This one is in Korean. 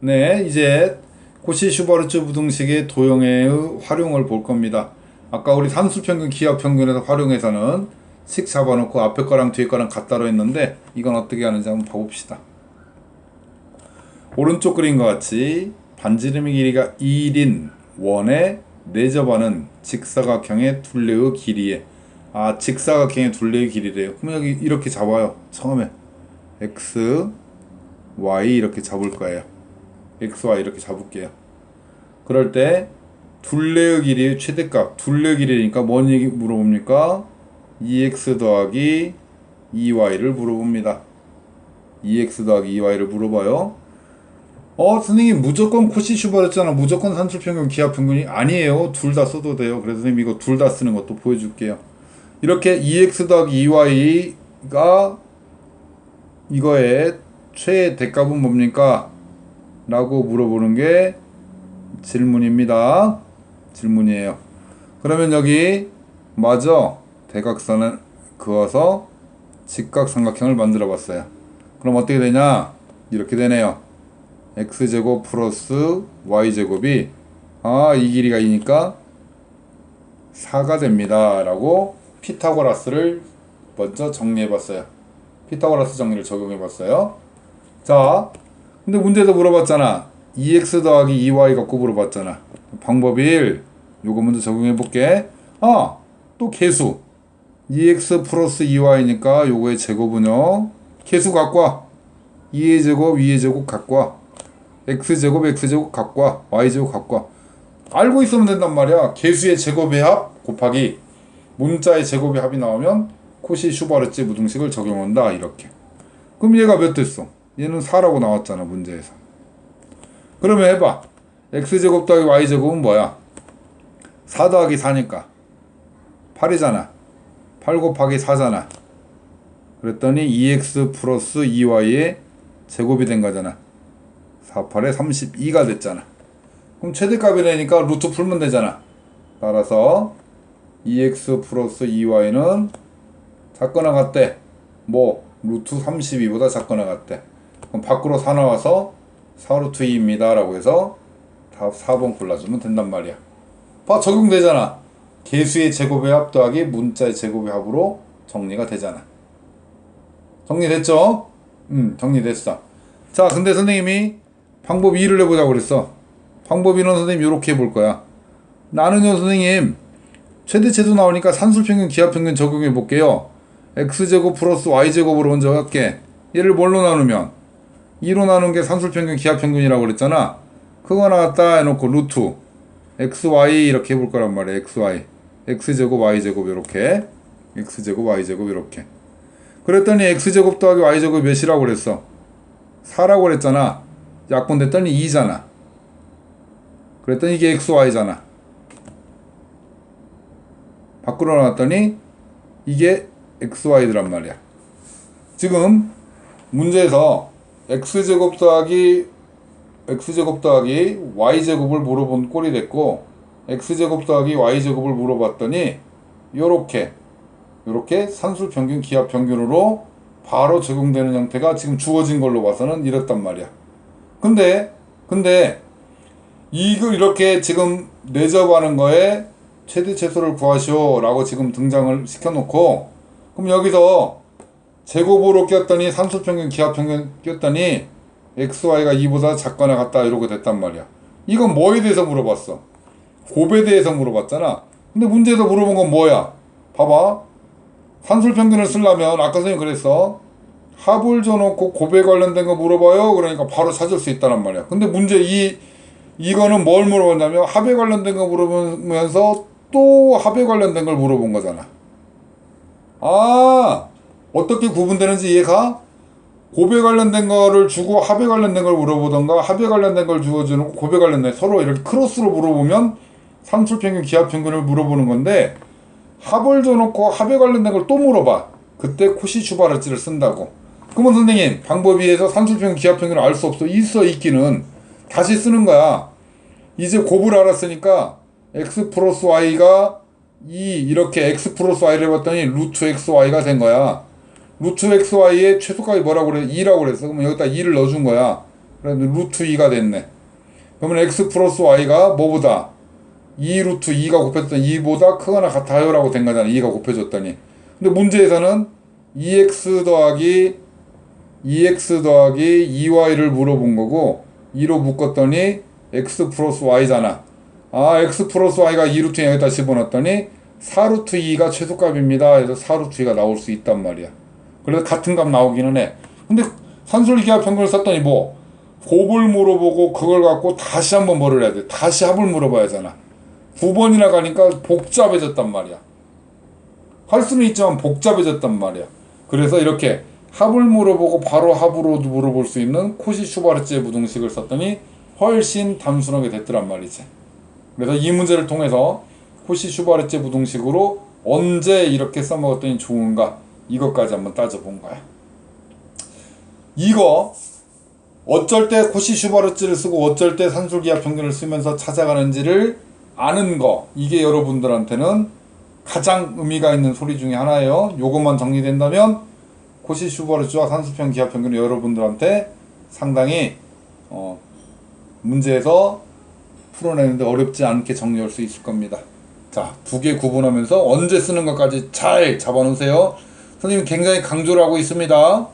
네, 이제 코시 슈바르츠 부등식의 도형의 활용을 볼 겁니다. 아까 우리 산술평균, 기하평균에서 활용해서는 식 잡아놓고 앞에 거랑 뒤에 거랑 같다로 했는데 이건 어떻게 하는지 한번 봐봅시다. 오른쪽 그림과 같이 반지름의 길이가 1인 원의 내접하는 직사각형의 둘레의 길이에 아 직사각형의 둘레의 길이래요. 그럼 여기 이렇게 잡아요. 처음에 x, y 이렇게 잡을 거예요. X, y 이렇게 잡을게요. 그럴 때 둘레의 길이의 최대값 둘레 길이니까 뭔 얘기 물어봅니까? 2x 더하기 2y를 물어봅니다. 2x 더하기 2y를 물어봐요. 어, 선생님 무조건 코시 슈바르잖아. 무조건 산술평균, 기하평균이 아니에요. 둘 다 써도 돼요. 그래서 선생님 이거 둘 다 쓰는 것도 보여줄게요. 이렇게 2x 더하기 2y가 이거의 최대값은 뭡니까? 라고 물어보는 게 질문입니다. 질문이에요. 그러면 여기 마저 대각선을 그어서 직각삼각형을 만들어 봤어요. 그럼 어떻게 되냐? 이렇게 되네요. x제곱 플러스 y제곱이 아 이 길이가 2니까 4가 됩니다. 라고 피타고라스를 먼저 정리해 봤어요. 피타고라스 정리를 적용해 봤어요. 자, 근데 문제도 물어봤잖아. 2x 더하기 2y 갖고 물어봤잖아. 방법 1. 요거 먼저 적용해 볼게. 아, 또 개수. 2x 플러스 2y니까 요거의 제곱은요. 개수 갖고 와. 2의 제곱, 2의 제곱 갖고 와. x제곱, x제곱 갖고 와. y제곱 갖고 와. 알고 있으면 된단 말이야. 개수의 제곱의 합 곱하기 문자의 제곱의 합이 나오면 코시 슈바르츠 무등식을 적용한다. 이렇게. 그럼 얘가 몇 됐어? 얘는 4라고 나왔잖아, 문제에서. 그러면 해봐. x제곱 더하기 y제곱은 뭐야? 4 더하기 4니까 8이잖아. 8 곱하기 4잖아. 그랬더니 2x 플러스 2y의 제곱이 된 거잖아. 4, 8에 32가 됐잖아. 그럼 최대값이 되니까 루트 풀면 되잖아. 따라서 2x 플러스 2y는 작거나 같대. 뭐 루트 32보다 작거나 같대. 그럼 밖으로 4 나와서 4루트 2입니다. 라고 해서 답 4번 골라주면 된단 말이야. 봐, 적용되잖아. 개수의 제곱의 합 더하기 문자의 제곱의 합으로 정리가 되잖아. 정리됐죠? 음, 정리됐어. 자, 근데 선생님이 방법 2를 해보자고 그랬어. 방법 2는 선생님 이렇게 해볼 거야. 나는요, 선생님, 최대체도 나오니까 산술평균, 기하평균 적용해 볼게요. x제곱 플러스 y제곱으로 먼저 할게. 얘를 뭘로 나누면? 2로 나눈 게 산술평균, 기하평균이라고 그랬잖아. 그거 나왔다 해놓고 루트 xy 이렇게 해볼 거란 말이야. xy. x제곱, y제곱 이렇게. x제곱, y제곱 이렇게. 그랬더니 x제곱 더하기 y제곱 몇이라고 그랬어? 4라고 그랬잖아. 약분 됐더니 2잖아. 그랬더니 이게 xy잖아. 밖으로 나왔더니 이게 xy더란 말이야. 지금 문제에서 x제곱 더하기 x제곱 더하기 y제곱을 물어본 꼴이 됐고 x제곱 더하기 y제곱을 물어봤더니 요렇게 요렇게 산술 평균 기하 평균으로 바로 적용되는 형태가 지금 주어진 걸로 봐서는 이랬단 말이야. 근데 근데 이걸 이렇게 지금 내접하는 거에 최대 최소를 구하시오 라고 지금 등장을 시켜놓고 그럼 여기서 제곱으로 꼈더니 산술평균 기하평균 꼈더니 xy가 2보다 작거나 같다 이러고 됐단 말이야. 이건 뭐에 대해서 물어봤어? 곱에 대해서 물어봤잖아. 근데 문제에서 물어본 건 뭐야? 봐봐. 산술평균을 쓰려면 아까 선생님 그랬어. 합을 줘놓고 곱에 관련된 거 물어봐요. 그러니까 바로 찾을 수 있다란 말이야. 근데 문제 이 이거는 뭘 물어봤냐면 합에 관련된 거 물어보면서 또 합에 관련된 걸 물어본 거잖아. 아, 어떻게 구분되는지 이해가? 곱에 관련된 거를 주고 합에 관련된 걸 물어보던가 합에 관련된 걸 주어주는 곱에 관련된 서로 이렇게 크로스로 물어보면 산술평균, 기하평균을 물어보는 건데 합을 줘놓고 합에 관련된 걸 또 물어봐. 그때 코시 슈바르츠를 쓴다고. 그러면 선생님 방법에 의해서 산술평균, 기하평균을 알 수 없어. 있어 있기는 다시 쓰는 거야. 이제 곱을 알았으니까 x 플러스 y가 2 이렇게 x 플러스 y를 해봤더니 루트 x y가 된 거야. 루트 x y의 최소값이 뭐라고 그래? 2라고 그랬어. 그러면 여기다 2를 넣어준 거야. 그래서 루트 2가 됐네. 그러면 x 플러스 y가 뭐보다 2 루트 2가 곱해졌던 2보다 크거나 같아요라고 된 거잖아. 2가 곱해졌더니. 근데 문제에서는 2x 더하기 2x 더하기 2y를 물어본 거고 2로 묶었더니 x 플러스 y잖아. 아 x 플러스 y가 2루트 2 여기다 집어넣었더니 4루트 2가 최소값입니다. 그래서 4루트 2가 나올 수 있단 말이야. 그래서 같은 값 나오기는 해. 근데 산술 기하 평균을 썼더니 뭐 곱을 물어보고 그걸 갖고 다시 한번 뭐를 해야 돼. 다시 합을 물어봐야 하잖아. 9번이나 가니까 복잡해졌단 말이야. 할 수는 있지만 복잡해졌단 말이야. 그래서 이렇게 합을 물어보고 바로 합으로도 물어볼 수 있는 코시 슈바르츠의 부등식을 썼더니 훨씬 단순하게 됐더란 말이지. 그래서 이 문제를 통해서 코시 슈바르츠 부등식으로 언제 이렇게 써먹었더니 좋은가 이것까지 한번 따져본 거야. 이거 어쩔 때 코시 슈바르츠를 쓰고 어쩔 때 산술기하 평균을 쓰면서 찾아가는지를 아는 거 이게 여러분들한테는 가장 의미가 있는 소리 중에 하나예요. 요것만 정리된다면 코시 슈바르츠와 산수평 기하 평균은 여러분들한테 상당히 어, 문제에서 풀어내는데 어렵지 않게 정리할 수 있을 겁니다. 자, 두 개 구분하면서 언제 쓰는 것까지 잘 잡아놓으세요. 선생님 굉장히 강조를 하고 있습니다.